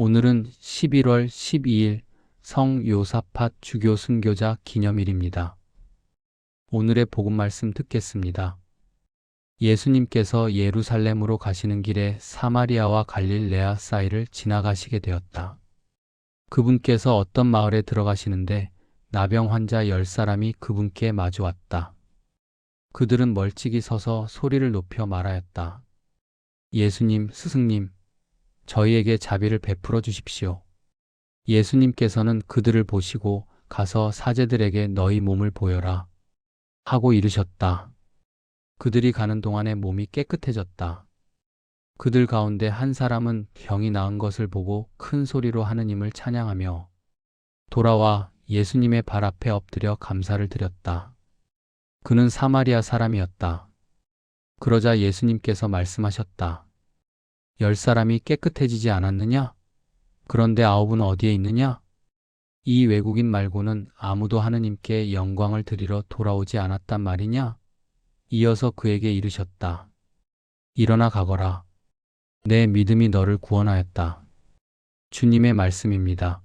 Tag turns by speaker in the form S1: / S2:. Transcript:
S1: 오늘은 11월 12일 성 요사팟 주교 순교자 기념일입니다. 오늘의 복음 말씀 듣겠습니다. 예수님께서 예루살렘으로 가시는 길에 사마리아와 갈릴레아 사이를 지나가시게 되었다. 그분께서 어떤 마을에 들어가시는데 나병 환자 열 사람이 그분께 마주 왔다. 그들은 멀찍이 서서 소리를 높여 말하였다. 예수님, 스승님, 저희에게 자비를 베풀어 주십시오. 예수님께서는 그들을 보시고 가서 사제들에게 너희 몸을 보여라 하고 이르셨다. 그들이 가는 동안에 몸이 깨끗해졌다. 그들 가운데 한 사람은 병이 나은 것을 보고 큰 소리로 하느님을 찬양하며 돌아와 예수님의 발 앞에 엎드려 감사를 드렸다. 그는 사마리아 사람이었다. 그러자 예수님께서 말씀하셨다. 열 사람이 깨끗해지지 않았느냐? 그런데 아홉은 어디에 있느냐? 이 외국인 말고는 아무도 하느님께 영광을 드리러 돌아오지 않았단 말이냐? 이어서 그에게 이르셨다. 일어나 가거라. 내 믿음이 너를 구원하였다. 주님의 말씀입니다.